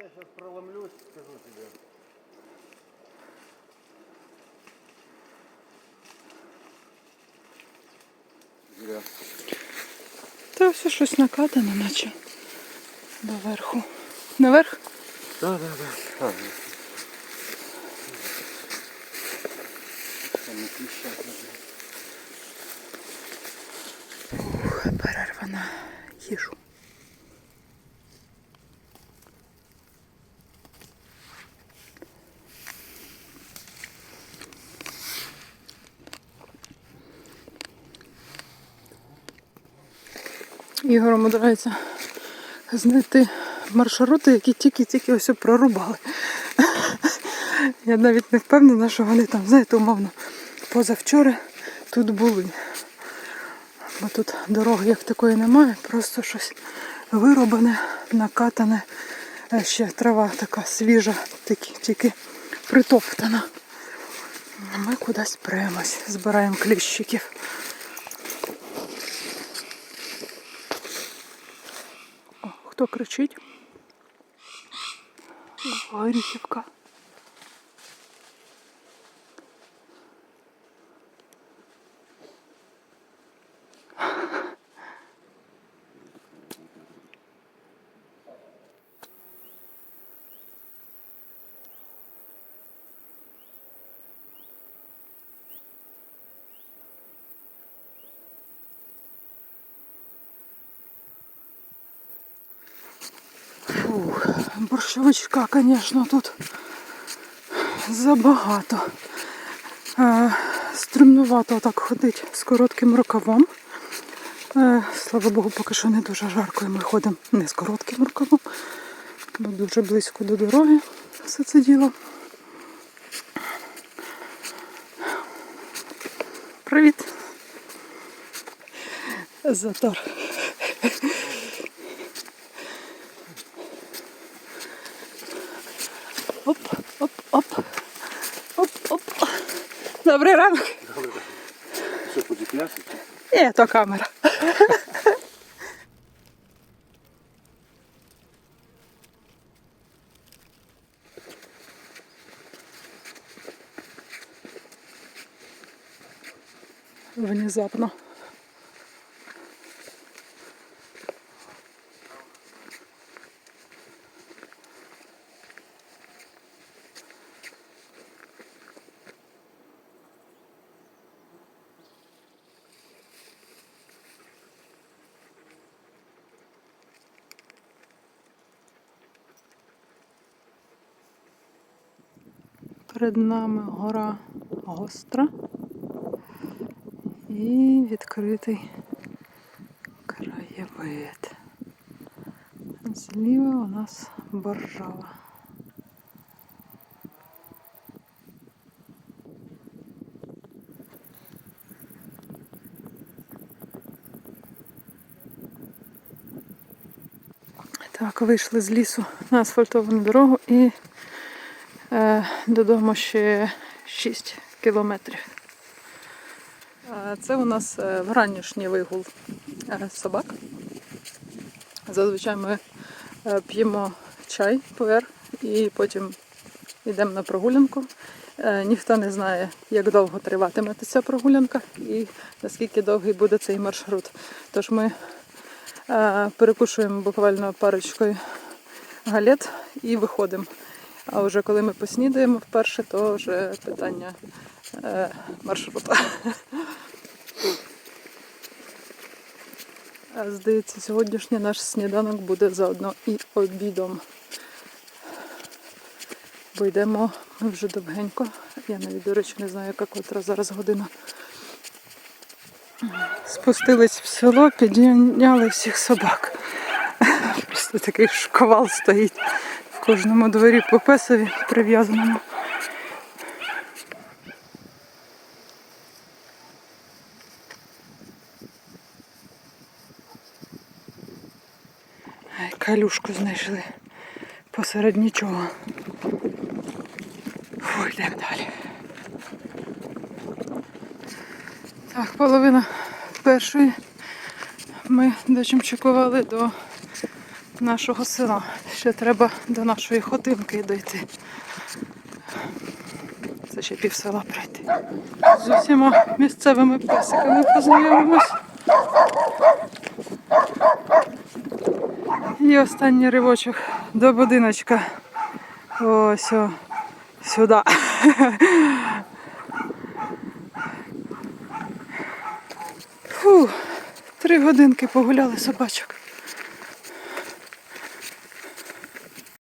я сейчас проломлюсь, скажу тебе. Зря. Та все щось накатано, наче доверху. Наверх? Да, да, да. А, ну. Там на клещах лежит. Ух, перерва на їжу. Ігору мудраються знайти маршрути, які тільки-тільки ось прорубали. Я навіть не впевнена, що вони там, знаєте, умовно, позавчора тут були. Бо тут дороги як такої немає, просто щось вироблене, накатане. Ще трава така свіжа, тільки, тільки притоптана. Ми кудись премось, збираємо кліщиків. Хто кричить? Горіхівка. Фух, борщовичка, звісно, тут забагато. Е, Стремнувато так ходить з коротким рукавом. Е, Слава Богу, поки що не дуже жарко, і ми ходимо не з коротким рукавом, бо дуже близько до дороги все це діло. Привіт. Затор. Оп, оп, оп. Оп, оп. Добрий ранок. Что, подиплясить? Ні, то камера. Внезапно. Перед нами гора гостра і відкритий краєвид. Зліва у нас боржава. Так, вийшли з лісу на асфальтовану дорогу і Додому ще 6 кілометрів. Це у нас е, вранішній вигул собак. Зазвичай ми е, п'ємо чай пуер і потім йдемо на прогулянку. Е, Ніхто не знає, як довго триватиме ця прогулянка і наскільки довгий буде цей маршрут. Тож ми перекушуємо буквально парочкою галет і виходимо. А вже коли ми поснідаємо вперше, то вже питання е, маршруту. Здається, сьогоднішній наш сніданок буде заодно і обідом. Бо йдемо ми вже довгенько. Я навіть, до речі, не знаю, яка котра зараз година. Спустились в село, підняли всіх собак. Просто такий шквал стоїть кожному дворі по песові прив'язаному. Калюшку знайшли посеред нічого. Фу, йдемо далі. Так, половина першої ми дочимчикували до нашого села. Ще треба до нашої хотинки дойти. Це ще пів села пройти. З усіма місцевими песиками познайомимось. І останній ривочок до будиночка. Ось о, сюди. Фу, три годинки погуляли собачок.